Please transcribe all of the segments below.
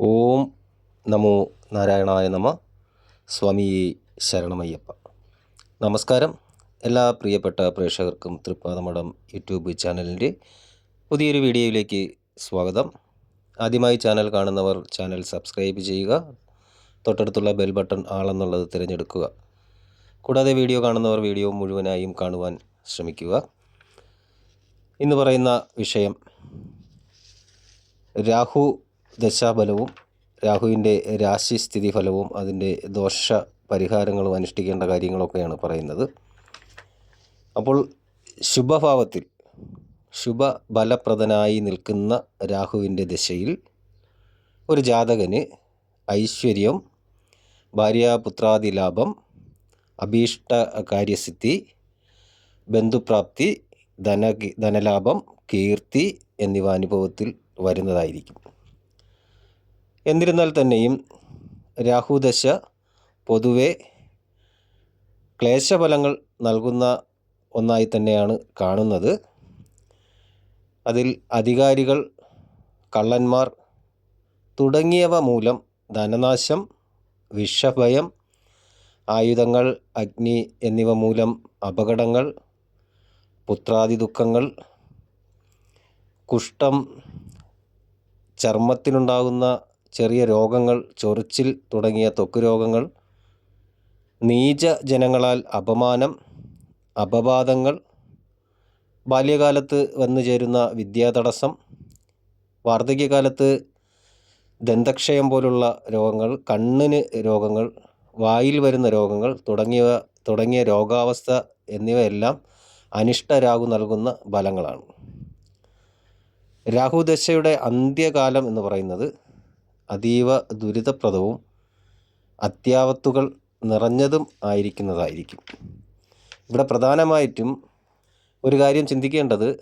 ഓം നമോ നാരായണായ നമ. സ്വാമി ശരണമയ്യപ്പ. നമസ്കാരം. എല്ലാ പ്രിയപ്പെട്ട പ്രേക്ഷകർക്കും തൃപ്പാദമഠം യൂട്യൂബ് ചാനലിന്റെ പുതിയൊരു വീഡിയോയിലേക്ക് സ്വാഗതം. ആദ്യമായി ചാനൽ കാണുന്നവർ ചാനൽ സബ്സ്ക്രൈബ് ചെയ്യുക തൊട്ടടുത്തുള്ള ബെൽ ബട്ടൺ ആളെന്നുള്ളത് തിരഞ്ഞെടുക്കുക. കൂടാതെ വീഡിയോ കാണുന്നവർ വീഡിയോ മുഴുവനായും കാണുവാൻ ശ്രമിക്കുക. ഇന്ന് പറയുന്ന വിഷയം രാഹു ദശാഫലവും രാഹുവിന്റെ രാശിസ്ഥിതി ഫലവും അതിന്റെ ദോഷ പരിഹാരങ്ങളും അനുഷ്ഠിക്കേണ്ട കാര്യങ്ങളൊക്കെയാണ് പറയുന്നത്. അപ്പോൾ ശുഭഭാവത്തിൽ ശുഭഫലപ്രദനായി നിൽക്കുന്ന രാഹുവിന്റെ ദശയിൽ ഒരു ജാതകന് ഐശ്വര്യം ഭാര്യാപുത്രാദി ലാഭം അഭീഷ്ട കാര്യസിദ്ധി ബന്ധുപ്രാപ്തി ധന ധനലാഭം കീർത്തി എന്നിവ അനുഭവത്തിൽ വരുന്നതായിരിക്കും. എന്നിരുന്നാൽ തന്നെയും രാഹുദശ പൊതുവെ ക്ലേശഫലങ്ങൾ നൽകുന്ന ഒന്നായി തന്നെയാണ് കാണുന്നത്. അതിൽ അധികാരികൾ കള്ളന്മാർ തുടങ്ങിയവ മൂലം ധനനാശം വിഷഭയം ആയുധങ്ങൾ അഗ്നി എന്നിവ മൂലം അപകടങ്ങൾ പുത്രാദി ദുഃഖങ്ങൾ കുഷ്ഠം ചർമ്മത്തിനുണ്ടാകുന്ന ചെറിയ രോഗങ്ങൾ ചൊറിച്ചിൽ തുടങ്ങിയ ത്വക്ക് രോഗങ്ങൾ നീച ജനങ്ങളാൽ അപമാനം അപവാദങ്ങൾ ബാല്യകാലത്ത് വന്നു ചേരുന്ന വിദ്യാതടസ്സം വാർദ്ധക്യകാലത്ത് ദന്തക്ഷയം പോലുള്ള രോഗങ്ങൾ കണ്ണിന് രോഗങ്ങൾ വായിൽ വരുന്ന രോഗങ്ങൾ തുടങ്ങിയവ തുടങ്ങിയ രോഗാവസ്ഥ എന്നിവയെല്ലാം അനിഷ്ടരാഹു നൽകുന്ന ഫലങ്ങളാണ്. രാഹുദശയുടെ അന്ത്യകാലം എന്ന് പറയുന്നത് അതീവ ദുരിതപ്രദവും അത്യാവത്തുകൾ നിറഞ്ഞതും ആയിരിക്കുന്നതായിരിക്കും. ഇവിടെ പ്രധാനമായിട്ടും ഒരു കാര്യം ചിന്തിക്കേണ്ടത്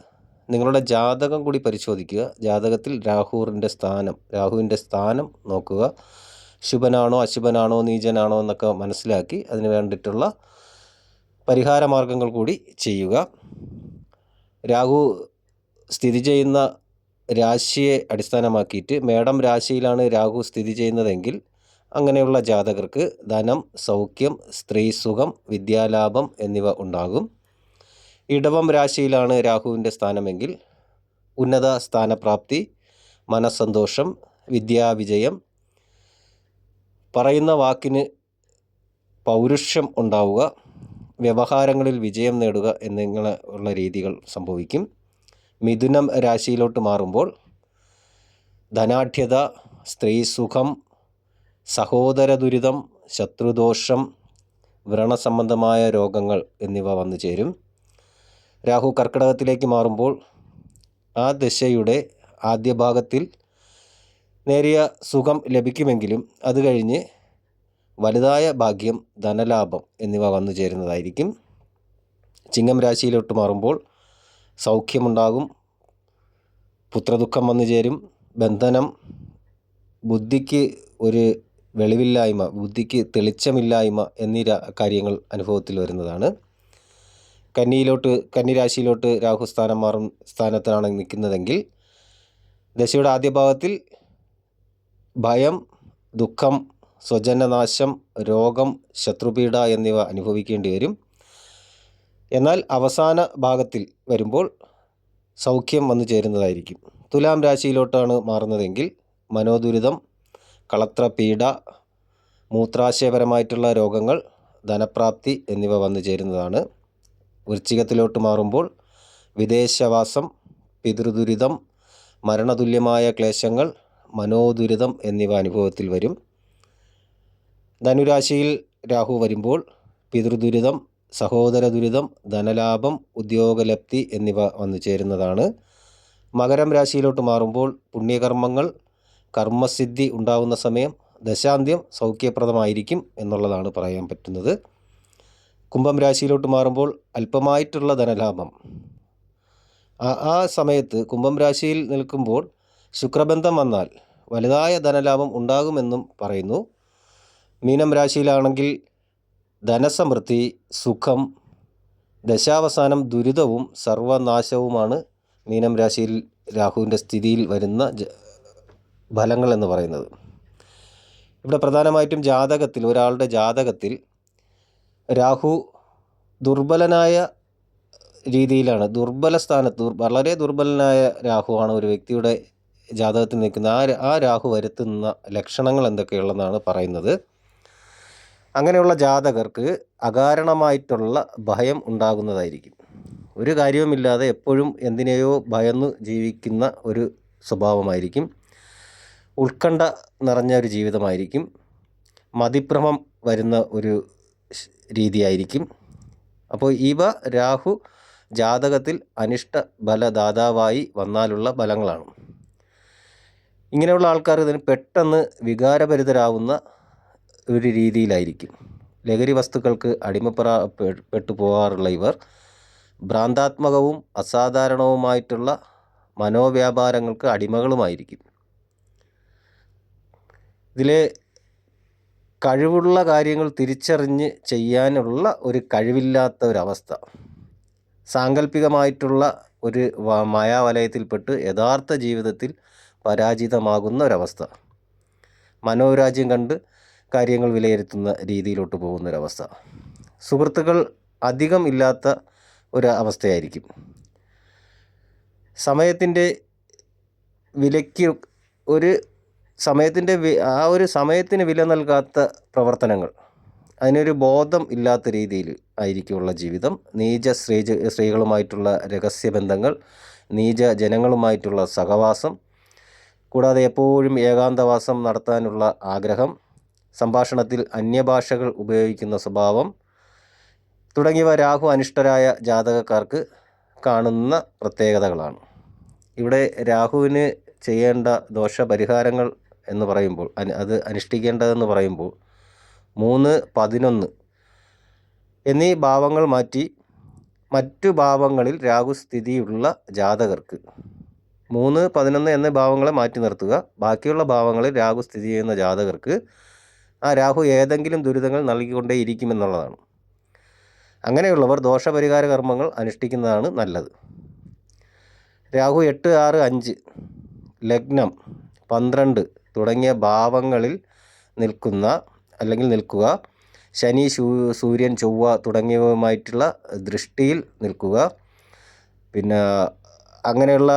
നിങ്ങളുടെ ജാതകം കൂടി പരിശോധിക്കുക. ജാതകത്തിൽ രാഹുവിന്റെ സ്ഥാനം രാഹുവിന്റെ സ്ഥാനം നോക്കുക. ശുഭനാണോ അശുഭനാണോ നീചനാണോ എന്നൊക്കെ മനസ്സിലാക്കി അതിന് വേണ്ടിയിട്ടുള്ള പരിഹാര മാർഗങ്ങൾ കൂടി ചെയ്യുക. രാഹു സ്ഥിതി ചെയ്യുന്ന രാശിയെ അടിസ്ഥാനമാക്കിയിട്ട് മേടം രാശിയിലാണ് രാഹു സ്ഥിതി ചെയ്യുന്നതെങ്കിൽ അങ്ങനെയുള്ള ജാതകർക്ക് ധനം സൗഖ്യം സ്ത്രീസുഖം വിദ്യാലാഭം എന്നിവ ഉണ്ടാകും. ഇടവം രാശിയിലാണ് രാഹുവിന്റെ സ്ഥാനമെങ്കിൽ ഉന്നത സ്ഥാനപ്രാപ്തി മനസ്സന്തോഷം വിദ്യാവിജയം. പറയുന്ന വാക്കിന് പൗരുഷ്യം ഉണ്ടാവുക വ്യവഹാരങ്ങളിൽ വിജയം നേടുക എന്നിങ്ങനെ ഉള്ള രീതികൾ സംഭവിക്കും. മിഥുനം രാശിയിലോട്ട് മാറുമ്പോൾ ധനാഢ്യത സ്ത്രീസുഖം സഹോദര ദുരിതം ശത്രുദോഷം വ്രണസംബന്ധമായ രോഗങ്ങൾ എന്നിവ വന്നു ചേരും. രാഹു കർക്കിടകത്തിലേക്ക് മാറുമ്പോൾ ആ ദശയുടെ ആദ്യ ഭാഗത്തിൽ നേരിയ സുഖം ലഭിക്കുമെങ്കിലും അത് കഴിഞ്ഞ് വലുതായ ഭാഗ്യം ധനലാഭം എന്നിവ വന്നു ചേരുന്നതായിരിക്കും. ചിങ്ങം രാശിയിലോട്ട് മാറുമ്പോൾ സൗഖ്യമുണ്ടാകും. പുത്രദുഃഖം വന്നു ചേരും ബന്ധനം ബുദ്ധിക്ക് ഒരു വെളിവില്ലായ്മ ബുദ്ധിക്ക് തെളിച്ചമില്ലായ്മ എന്നീ കാര്യങ്ങൾ അനുഭവത്തിൽ വരുന്നതാണ്. കന്നിയിലോട്ട് കന്നിരാശിയിലോട്ട് രാഹു സ്ഥാനം മാറും സ്ഥാനത്താണ് നിൽക്കുന്നതെങ്കിൽ ദശയുടെ ആദ്യ ഭാഗത്തിൽ ഭയം ദുഃഖം സ്വജനനാശം രോഗം ശത്രുപീഡ എന്നിവ അനുഭവിക്കേണ്ടി വരും. എന്നാൽ അവസാന ഭാഗത്തിൽ വരുമ്പോൾ സൗഖ്യം വന്നു ചേരുന്നതായിരിക്കും. തുലാം രാശിയിലോട്ടാണ് മാറുന്നതെങ്കിൽ മനോദുരിതം കളത്രപീഡ മൂത്രാശയപരമായിട്ടുള്ള രോഗങ്ങൾ ധനപ്രാപ്തി എന്നിവ വന്നു ചേരുന്നതാണ്. വൃശ്ചികത്തിലോട്ട് മാറുമ്പോൾ വിദേശവാസം പിതൃദുരിതം മരണതുല്യമായ ക്ലേശങ്ങൾ മനോദുരിതം എന്നിവ അനുഭവത്തിൽ വരും. ധനുരാശിയിൽ രാഹു വരുമ്പോൾ പിതൃദുരിതം സഹോദര ദുരിതം ധനലാഭം ഉദ്യോഗലബ്ധി എന്നിവ വന്നു ചേരുന്നതാണ്. മകരം രാശിയിലോട്ട് മാറുമ്പോൾ പുണ്യകർമ്മങ്ങൾ കർമ്മസിദ്ധി ഉണ്ടാവുന്ന സമയം ദശാന്ത്യം സൗഖ്യപ്രദമായിരിക്കും എന്നുള്ളതാണ് പറയാൻ പറ്റുന്നത്. കുംഭം രാശിയിലോട്ട് മാറുമ്പോൾ അല്പമായിട്ടുള്ള ധനലാഭം. ആ സമയത്ത് കുംഭം രാശിയിൽ നിൽക്കുമ്പോൾ ശുക്രബന്ധം വന്നാൽ വലുതായ ധനലാഭം ഉണ്ടാകുമെന്നും പറയുന്നു. മീനം രാശിയിലാണെങ്കിൽ ധനസമൃദ്ധി സുഖം ദശാവസാനം ദുരിതവും സർവനാശവുമാണ് മീനം രാശിയിൽ രാഹുവിന്റെ സ്ഥിതിയിൽ വരുന്ന ഫലങ്ങൾ എന്ന് പറയുന്നത്. ഇവിടെ പ്രധാനമായിട്ടും ജാതകത്തിൽ ഒരാളുടെ ജാതകത്തിൽ രാഹു ദുർബലനായ രീതിയിലാണ്. ദുർബല സ്ഥാനത്ത് വളരെ ദുർബലനായ രാഹുവാണ് ഒരു വ്യക്തിയുടെ ജാതകത്തിൽ നിൽക്കുന്ന. ആ ആ രാഹു വരുത്തുന്ന ലക്ഷണങ്ങൾ എന്തൊക്കെയുള്ളതെന്നാണ് പറയുന്നത്? അങ്ങനെയുള്ള ജാതകർക്ക് അകാരണമായിട്ടുള്ള ഭയം ഉണ്ടാകുന്നതായിരിക്കും. ഒരു കാര്യവുമില്ലാതെ എപ്പോഴും എന്തിനെയോ ഭയന്ന് ജീവിക്കുന്ന ഒരു സ്വഭാവമായിരിക്കും. ഉത്കണ്ഠ നിറഞ്ഞ ഒരു ജീവിതമായിരിക്കും. മതിഭ്രമം വരുന്ന ഒരു രീതിയായിരിക്കും. അപ്പോൾ ഇവ രാഹു ജാതകത്തിൽ അനിഷ്ട ബലദാതാവായി വന്നാലുള്ള ബലങ്ങളാണ് ഇങ്ങനെയുള്ള ആൾക്കാർ ഇതിന് പെട്ടെന്ന് വികാരഭരിതരാവുന്ന ഒരു രീതിയിലായിരിക്കും. ലഹരി വസ്തുക്കൾക്ക് അടിമപ്പെടാ പെ- പെട്ടു പോകാറുള്ള ഇവർ ഭ്രാന്താത്മകവും അസാധാരണവുമായിട്ടുള്ള മനോവ്യാപാരങ്ങൾക്ക് അടിമകളുമായിരിക്കും. ഇതിലെ കഴിവുള്ള കാര്യങ്ങൾ തിരിച്ചറിഞ്ഞ് ചെയ്യാനുള്ള ഒരു കഴിവില്ലാത്ത ഒരവസ്ഥ സാങ്കല്പികമായിട്ടുള്ള ഒരു മായാവലയത്തിൽപ്പെട്ട് യഥാർത്ഥ ജീവിതത്തിൽ പരാജിതമാകുന്ന ഒരവസ്ഥ മനോരാജ്യം കണ്ട് കാര്യങ്ങൾ വിലയിരുത്തുന്ന രീതിയിലോട്ട് പോകുന്ന ഒരവസ്ഥ സുഹൃത്തുക്കൾ അധികം ഇല്ലാത്ത ഒരു അവസ്ഥയായിരിക്കും. സമയത്തിന്റെ വിലയ്ക്ക് ഒരു സമയത്തിന്റെ ആ ഒരു സമയത്തിന് വില നൽകാത്ത പ്രവർത്തനങ്ങൾ അതിനൊരു ബോധം ഇല്ലാത്ത രീതിയിൽ ആയിരിക്കുമുള്ള ജീവിതം നീച സ്ത്രീ സ്ത്രീകളുമായിട്ടുള്ള രഹസ്യബന്ധങ്ങൾ നീച ജനങ്ങളുമായിട്ടുള്ള സഹവാസം കൂടാതെ എപ്പോഴും ഏകാന്തവാസം നടത്താനുള്ള ആഗ്രഹം സംഭാഷണത്തിൽ അന്യഭാഷകൾ ഉപയോഗിക്കുന്ന സ്വഭാവം തുടങ്ങിയവ രാഹു അനിഷ്ടരായ ജാതകക്കാർക്ക് കാണുന്ന പ്രത്യേകതകളാണ്. ഇവിടെ രാഹുവിന് ചെയ്യേണ്ട ദോഷപരിഹാരങ്ങൾ എന്ന് പറയുമ്പോൾ അത് അനുഷ്ഠിക്കേണ്ടതെന്ന് പറയുമ്പോൾ മൂന്ന് പതിനൊന്ന് എന്നീ ഭാവങ്ങൾ മാറ്റി മറ്റു ഭാവങ്ങളിൽ രാഹു സ്ഥിതിയുള്ള ജാതകർക്ക് മൂന്ന് പതിനൊന്ന് എന്നീ ഭാവങ്ങളെ മാറ്റി നിർത്തുക. ബാക്കിയുള്ള ഭാവങ്ങളിൽ രാഹു സ്ഥിതി ചെയ്യുന്ന ജാതകർക്ക് ആ രാഹു ഏതെങ്കിലും ദുരിതങ്ങൾ നൽകിക്കൊണ്ടേ ഇരിക്കുമെന്നുള്ളതാണ് അങ്ങനെയുള്ളവർ ദോഷപരിഹാര കർമ്മങ്ങൾ അനുഷ്ഠിക്കുന്നതാണ് നല്ലത്. രാഹു എട്ട് ആറ് അഞ്ച് ലഗ്നം പന്ത്രണ്ട് തുടങ്ങിയ ഭാവങ്ങളിൽ നിൽക്കുന്ന അല്ലെങ്കിൽ നിൽക്കുക ശനി സൂര്യൻ ചൊവ്വ തുടങ്ങിയവയുമായിട്ടുള്ള ദൃഷ്ടിയിൽ നിൽക്കുക പിന്നെ അങ്ങനെയുള്ള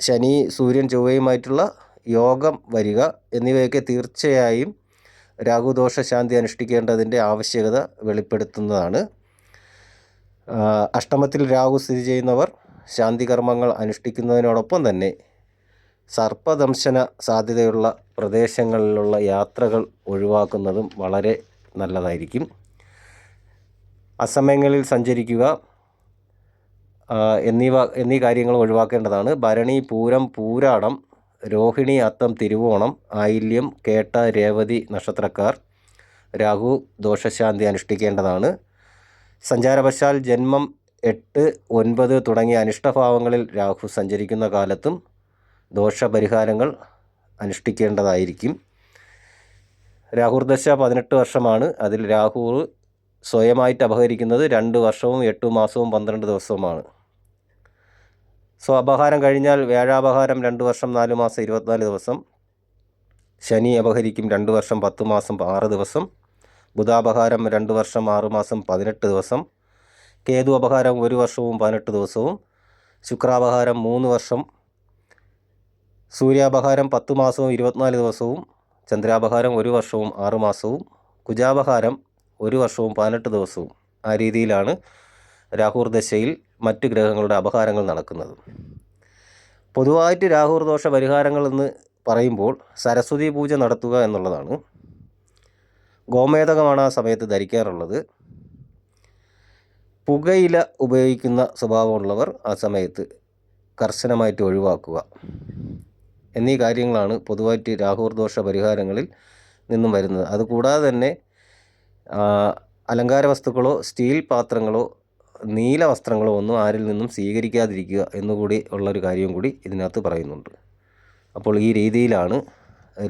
ശനി സൂര്യൻ ചൊവ്വയുമായിട്ടുള്ള യോഗം വരിക എന്നിവയൊക്കെ തീർച്ചയായും രാഹുദോഷ ശാന്തി അനുഷ്ഠിക്കേണ്ടതിന്റെ ആവശ്യകത വെളിപ്പെടുത്തുന്നതാണ്. അഷ്ടമത്തിൽ രാഹു സ്ഥിതി ചെയ്യുന്നവർ ശാന്തി കർമ്മങ്ങൾ അനുഷ്ഠിക്കുന്നതിനോടൊപ്പം തന്നെ സർപ്പദംശന സാധ്യതയുള്ള പ്രദേശങ്ങളിലുള്ള യാത്രകൾ ഒഴിവാക്കുന്നതും വളരെ നല്ലതായിരിക്കും. അസമയങ്ങളിൽ സഞ്ചരിക്കുക എന്നിവ എന്നീ കാര്യങ്ങൾ ഒഴിവാക്കേണ്ടതാണ്. ഭരണി പൂരം പൂരാടം രോഹിണി അത്തം തിരുവോണം ആയില്യം കേട്ട രേവതി നക്ഷത്രക്കാർ രാഹു ദോഷശാന്തി അനുഷ്ഠിക്കേണ്ടതാണ്. സഞ്ചാരവശാൽ ജന്മം എട്ട് ഒൻപത് തുടങ്ങിയ അനിഷ്ടഭാവങ്ങളിൽ രാഹു സഞ്ചരിക്കുന്ന കാലത്തും ദോഷപരിഹാരങ്ങൾ അനുഷ്ഠിക്കേണ്ടതായിരിക്കും. രാഹുർദശ പതിനെട്ട് വർഷമാണ്. അതിൽ രാഹു സ്വയമായിട്ട് അപഹരിക്കുന്നത് രണ്ട് വർഷവും എട്ട് മാസവും പന്ത്രണ്ട് ദിവസവുമാണ്. സോ അപഹാരം കഴിഞ്ഞാൽ വ്യാഴാപഹാരം രണ്ട് വർഷം നാല് മാസം ഇരുപത്തിനാല് ദിവസം. ശനി അപഹരിക്കും രണ്ട് വർഷം പത്ത് മാസം ആറ് ദിവസം. ബുധാപഹാരം രണ്ട് വർഷം ആറ് മാസം പതിനെട്ട് ദിവസം. കേതു അപഹാരം ഒരു വർഷവും പതിനെട്ട് ദിവസവും. ശുക്രാപഹാരം മൂന്ന് വർഷം. സൂര്യാപഹാരം പത്ത് മാസവും ഇരുപത്തിനാല് ദിവസവും. ചന്ദ്രാപഹാരം ഒരു വർഷവും ആറ് മാസവും. കുജാപഹാരം ഒരു വർഷവും പതിനെട്ട് ദിവസവും. ആ രീതിയിലാണ് രാഹുർ ദശയിൽ മറ്റ് ഗ്രഹങ്ങളുടെ അപഹാരങ്ങൾ നടക്കുന്നത്. പൊതുവായിട്ട് രാഹുർ ദോഷ പരിഹാരങ്ങൾ എന്ന് പറയുമ്പോൾ സരസ്വതി പൂജ നടത്തുക എന്നുള്ളതാണ്. ഗോമേതകമാണ് ആ സമയത്ത് ധരിക്കാറുള്ളത്. പുകയില ഉപയോഗിക്കുന്ന സ്വഭാവമുള്ളവർ ആ സമയത്ത് കർശനമായിട്ട് ഒഴിവാക്കുക. എന്നീ കാര്യങ്ങളാണ് പൊതുവായിട്ട് രാഹുർ ദോഷ പരിഹാരങ്ങളിൽ നിന്നും വരുന്നത്. അതുകൂടാതെ തന്നെ അലങ്കാര വസ്തുക്കളോ സ്റ്റീൽ പാത്രങ്ങളോ നീല വസ്ത്രങ്ങളോ ഒന്നും ആരിൽ നിന്നും സ്വീകരിക്കാതിരിക്കുക എന്നുകൂടി ഉള്ളൊരു കാര്യവും കൂടി ഇതിനകത്ത് പറയുന്നുണ്ട്. അപ്പോൾ ഈ രീതിയിലാണ്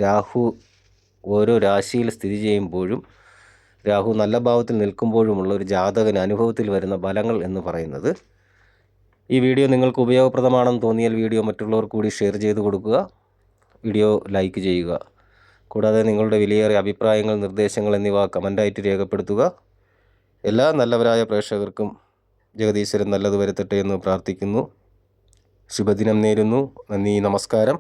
രാഹു ഓരോ രാശിയിൽ സ്ഥിതി ചെയ്യുമ്പോഴും രാഹു നല്ല ഭാവത്തിൽ നിൽക്കുമ്പോഴുമുള്ള ഒരു ജാതകന് അനുഭവത്തിൽ വരുന്ന ഫലങ്ങൾ എന്ന് പറയുന്നത്. ഈ വീഡിയോ നിങ്ങൾക്ക് ഉപയോഗപ്രദമാണെന്ന് തോന്നിയാൽ വീഡിയോ മറ്റുള്ളവർ കൂടി ഷെയർ ചെയ്ത് കൊടുക്കുക. വീഡിയോ ലൈക്ക് ചെയ്യുക. കൂടാതെ നിങ്ങളുടെ വിലയേറിയ അഭിപ്രായങ്ങൾ നിർദ്ദേശങ്ങൾ എന്നിവ കമന്റായിട്ട് രേഖപ്പെടുത്തുക. എല്ലാ നല്ലവരായ പ്രേക്ഷകർക്കും ജഗദീശ്വരൻ നല്ലത് വരുത്തട്ടെ എന്ന് പ്രാർത്ഥിക്കുന്നു. ശുഭദിനം നേരുന്നു. നന്ദി നമസ്കാരം.